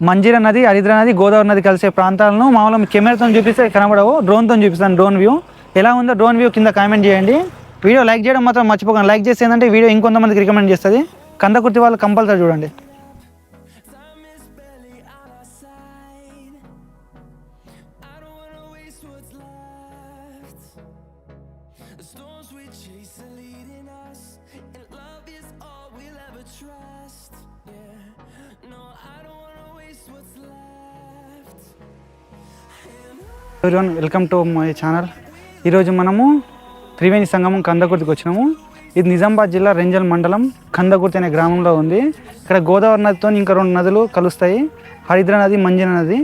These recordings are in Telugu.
మంజీరా నది హరిద్ర నది గోదావరి నది కలిసే ప్రాంతాలను మామూలుగా కెమెరాతో చూపిస్తే కనబడవు. డ్రోన్తో చూపిస్తాను డ్రోన్ వ్యూ. ఎలా ఉందో డ్రోన్ వ్యూ కింద కామెంట్ చేయండి. వీడియో లైక్ చేయడం మాత్రం మర్చిపోకండి. లైక్ చేస్తే ఏంటంటే వీడియో ఇంకొంతమందికి రికమెండ్ చేస్తుంది. కందకుర్తి వాళ్ళు కంపల్సరీ చూడండి. Everyone welcome to my channel ఈరోజు మనము త్రివేణి సంగమం కందకుర్తికి వచ్చినాము. ఇది నిజామాబాద్ జిల్లా రెంజల్ మండలం కందకుర్తి అనే గ్రామంలో ఉంది. ఇక్కడ గోదావరి నదితో ఇంకా రెండు నదులు కలుస్తాయి. హరిద్ర నది మంజిన నది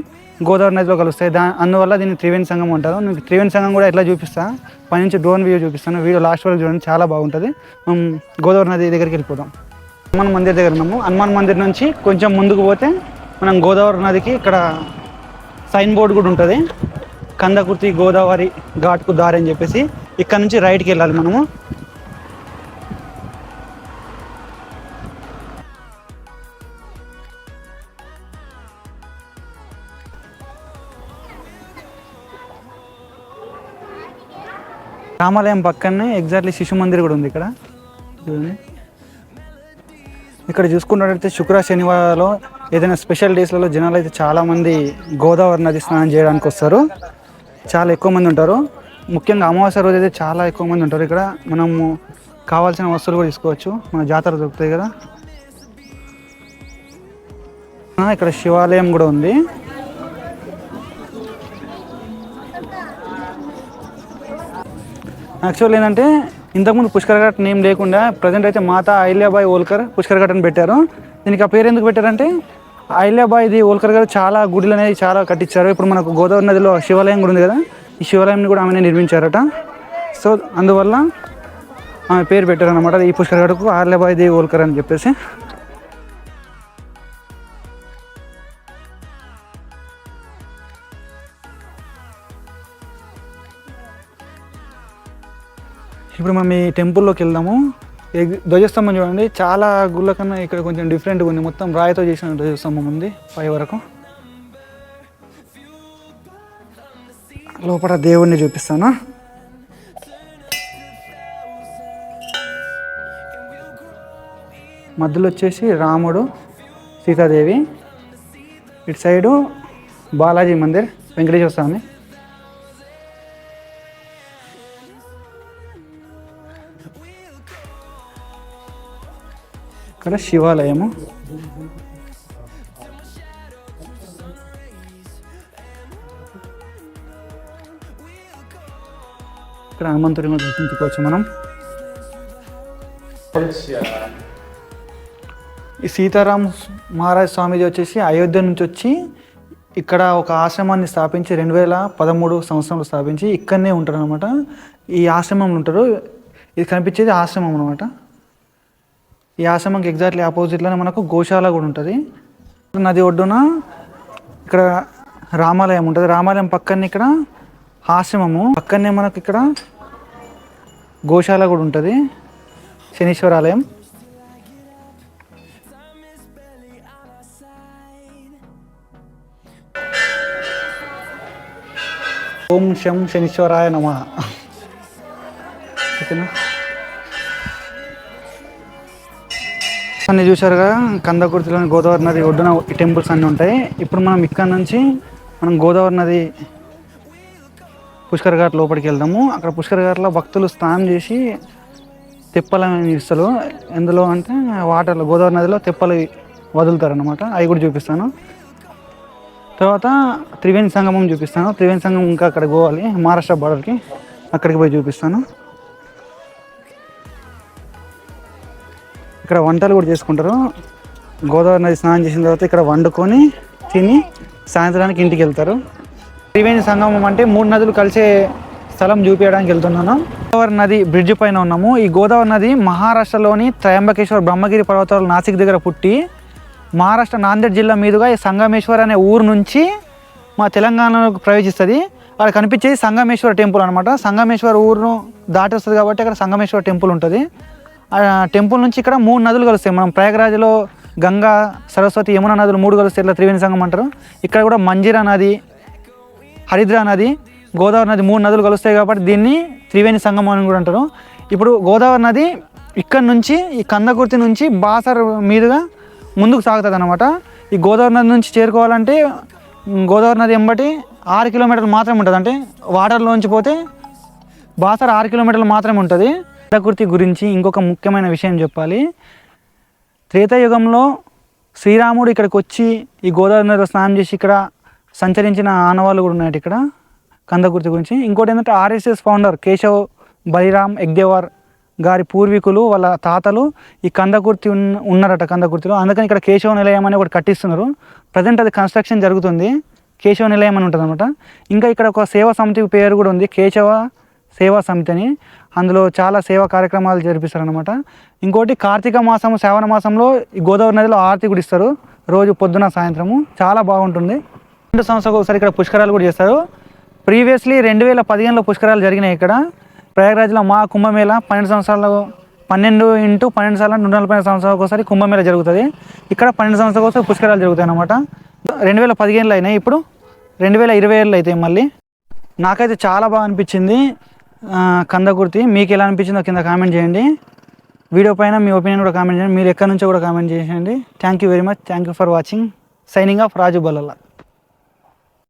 గోదావరి నదిలో కలుస్తాయి. దా అందువల్ల దీన్ని త్రివేణి సంగమం అంటారు. మీకు త్రివేణి సంగమం కూడా ఎట్లా చూపిస్తా? పైనుంచి డ్రోన్ వ్యూ చూపిస్తాను. వీడియో లాస్ట్ వరకు చూడండి. చాలా బాగుంటుంది. మనం గోదావరి నది దగ్గరికి వెళ్ళిపోదాం. హనుమాన్ మందిర్ దగ్గర ఉన్నాము. హనుమాన్ మందిర్ నుంచి కొంచెం ముందుకు పోతే మనం గోదావరి నదికి ఇక్కడ సైన్ బోర్డు కూడా ఉంటుంది. కందకుర్తి గోదావరి ఘాట్కు దారి అని చెప్పేసి ఇక్కడ నుంచి రైట్కి వెళ్ళాలి మనము. రామాలయం పక్కనే ఎగ్జాక్ట్లీ శిశు మందిర్ కూడా ఉంది ఇక్కడ. చూడండి. ఇక్కడ చూసుకున్నట్టయితే శుక్ర శనివారాలు ఏదైనా స్పెషల్ డేస్లలో జనాలు అయితే చాలామంది గోదావరి నది స్నానం చేయడానికి వస్తారు. చాలా ఎక్కువ మంది ఉంటారు. ముఖ్యంగా అమావాస్య రోజు అయితే చాలా ఎక్కువ మంది ఉంటారు. ఇక్కడ మనము కావాల్సిన వస్తువులు కూడా తీసుకోవచ్చు. మన జాతర దొరుకుతాయి కదా. ఇక్కడ శివాలయం కూడా ఉంది. యాక్చువల్ ఏంటంటే ఇంతకుముందు పుష్కర్ ఘాట్ నేమ్ లేకుండా ప్రజెంట్ అయితే మాతా అహిల్యాబాయి ఓల్కర్ పుష్కర్ ఘాట్ అని పెట్టారు. దీనికి ఆ పేరు ఎందుకు పెట్టారంటే అహిల్యాబాయిది ఓల్కర్ గారు చాలా గుడులు అనేది చాలా కట్టించారు. ఇప్పుడు మనకు గోదావరి నదిలో శివాలయం కూడా ఉంది కదా ఈ శివాలయంని కూడా ఆమెనే నిర్మించారట. సో అందువల్ల ఆమె పేరు పెట్టారనమాట ఈ పుష్కర్ ఘాట్కు దేవి ఓల్కర్ అని చెప్పేసి. ఇప్పుడు మనం ఈ టెంపుల్లోకి వెళ్దాము. ధ్వజస్తంభం చూడండి. చాలా గుళ్ళ కన్నా ఇక్కడ కొంచెం డిఫరెంట్గా ఉంది. మొత్తం రాయితో చేసిన ధ్వజస్తంభం ఉంది పై వరకు. లోపల దేవుణ్ణి చూపిస్తాను. మధ్యలో వచ్చేసి రాముడు సీతాదేవి. ఇటు సైడు బాలాజీ మందిర్ వెంకటేశ్వర స్వామి. ఇక్కడ శివాలయము. ఇక్కడ హనుమంతుడిని దర్శించుకోవచ్చు మనం. ఈ సీతారాం మహారాజ్ స్వామీజీ వచ్చేసి అయోధ్య నుంచి వచ్చి ఇక్కడ ఒక ఆశ్రమాన్ని స్థాపించి రెండు వేల పదమూడు సంవత్సరంలో స్థాపించి ఇక్కడనే ఉంటారు అనమాట ఈ ఆశ్రమంలో ఉంటారు. ఇది కనిపించేది ఆశ్రమం అనమాట ఈ ఆశ్రమంకి ఎగ్జాక్ట్లీ ఆపోజిట్లోనే మనకు గోశాల కూడా ఉంటుంది. నది ఒడ్డున ఇక్కడ రామాలయం ఉంటుంది. రామాలయం పక్కనే ఇక్కడ ఆశ్రమము. పక్కనే మనకు ఇక్కడ గోశాల కూడా ఉంటుంది. శనీశ్వరాలయం. ఓం శం శనీశ్వరాయ నమ. ఓకేనా? అన్ని చూసారుగా కందకుర్తిలోని గోదావరి నది ఒడ్డున ఈ టెంపుల్స్ అన్నీ ఉంటాయి. ఇప్పుడు మనం ఇక్కడ నుంచి మనం గోదావరి నది పుష్కర్ ఘాట్ లోపలికి వెళ్దాము. అక్కడ పుష్కర్ ఘాట్లో భక్తులు స్నానం చేసి తెప్పలని ఇస్తారు ఎందులో అంటే వాటర్లో గోదావరి నదిలో తెప్పలు వదులుతారు అనమాట అవి కూడా చూపిస్తాను. తర్వాత త్రివేణి సంగమం చూపిస్తాను. త్రివేణి సంగమం ఇంకా అక్కడ పోవాలి. మహారాష్ట్ర బార్డర్కి అక్కడికి పోయి చూపిస్తాను. ఇక్కడ వంటలు కూడా చేసుకుంటారు. గోదావరి నది స్నానం చేసిన తర్వాత ఇక్కడ వండుకొని తిని సాయంత్రానికి ఇంటికి వెళ్తారు. త్రివేణి సంగమం అంటే మూడు నదులు కలిసే స్థలం చూపించడానికి వెళ్తున్నాను. గోదావరి నది బ్రిడ్జ్ పైన ఉన్నాము. ఈ గోదావరి నది మహారాష్ట్రలోని త్రయంబకేశ్వర్ బ్రహ్మగిరి పర్వతాలు నాసిక్ దగ్గర పుట్టి మహారాష్ట్ర నాందేడ్ జిల్లా మీదుగా ఈ సంగమేశ్వర్ అనే ఊరు నుంచి మా తెలంగాణలోకి ప్రవేశిస్తుంది. అక్కడ కనిపించేది సంగమేశ్వర టెంపుల్ అనమాట సంగమేశ్వర ఊరును దాటి వస్తుంది కాబట్టి అక్కడ సంగమేశ్వర టెంపుల్ ఉంటుంది. టెంపుల్ నుంచి ఇక్కడ మూడు నదులు కలుస్తాయి. మనం ప్రయాగరాజ్లో గంగా సరస్వతి యమున నదులు మూడు కలుస్తాయి. ఇట్లా త్రివేణి సంగం అంటారు. ఇక్కడ కూడా మంజీరా నది హరిద్రా నది గోదావరి నది మూడు నదులు కలుస్తాయి కాబట్టి దీన్ని త్రివేణి సంగమం అని కూడా అంటారు. ఇప్పుడు గోదావరి నది ఇక్కడ నుంచి ఈ కందకుర్తి నుంచి బాసర్ మీదుగా ముందుకు సాగుతుంది అనమాట ఈ గోదావరి నది నుంచి చేరుకోవాలంటే గోదావరి నది ఎంబటి ఆరు కిలోమీటర్లు మాత్రమే ఉంటుంది. అంటే వాటర్లోంచి పోతే బాసర్ ఆరు కిలోమీటర్లు మాత్రమే ఉంటుంది. కందకుర్తి గురించి ఇంకొక ముఖ్యమైన విషయం చెప్పాలి. త్రేతాయుగంలో శ్రీరాముడు ఇక్కడికి వచ్చి ఈ గోదావరి నదిలో స్నానం చేసి ఇక్కడ సంచరించిన ఆనవాళ్ళు కూడా ఉన్నాయి ఇక్కడ కందకుర్తి గురించి. ఇంకోటి ఏంటంటే ఆర్ఎస్ఎస్ ఫౌండర్ కేశవ్ బలిరామ్ ఎగ్దేవార్ గారి పూర్వీకులు వాళ్ళ తాతలు ఈ కందకుర్తి ఉన్న ఉన్నారట కందకుర్తిలో అందుకని ఇక్కడ కేశవ నిలయం అని ఒకటి కట్టిస్తున్నారు. ప్రజెంట్ అది కన్స్ట్రక్షన్ జరుగుతుంది. కేశవ నిలయం అని ఉంటుంది అనమాట ఇంకా ఇక్కడ ఒక సేవా సమితి పేరు కూడా ఉంది. కేశవ సేవా సమితి అని. అందులో చాలా సేవా కార్యక్రమాలు జరిపిస్తారనమాట ఇంకోటి కార్తీక మాసం శ్రావణ మాసంలో ఈ గోదావరి నదిలో ఆరతి కూడా ఇస్తారు. రోజు పొద్దున సాయంత్రము. చాలా బాగుంటుంది. రెండు సంవత్సరాలకు ఒకసారి ఇక్కడ పుష్కరాలు కూడా చేస్తారు. ప్రీవియస్లీ రెండు వేల పదిహేనులో పుష్కరాలు జరిగినాయి ఇక్కడ. ప్రయాగరాజ్లో మా కుంభమేళ పన్నెండు సంవత్సరాలు పన్నెండు ఇంటూ పన్నెండు సార్లు రెండు నలభై సంవత్సరాలకు ఒకసారి కుంభమేళ జరుగుతుంది. ఇక్కడ పన్నెండు సంవత్సరాలకు ఒకసారి పుష్కరాలు జరుగుతాయి అనమాట రెండు వేల పదిహేనులో అయినాయి ఇప్పుడు. రెండు వేల ఇరవై ఏళ్ళు అవుతాయి మళ్ళీ. నాకైతే చాలా బాగా అనిపించింది. కందకుర్తి మీకు ఎలా అనిపించిందో కింద కామెంట్ చేయండి. వీడియో పైన మీ ఒపీనియన్ కూడా కామెంట్ చేయండి. మీరు ఎక్కడి నుంచో కూడా కామెంట్ చేయండి. Thank you very much thank you for watching signing off Raju బల్లల్లా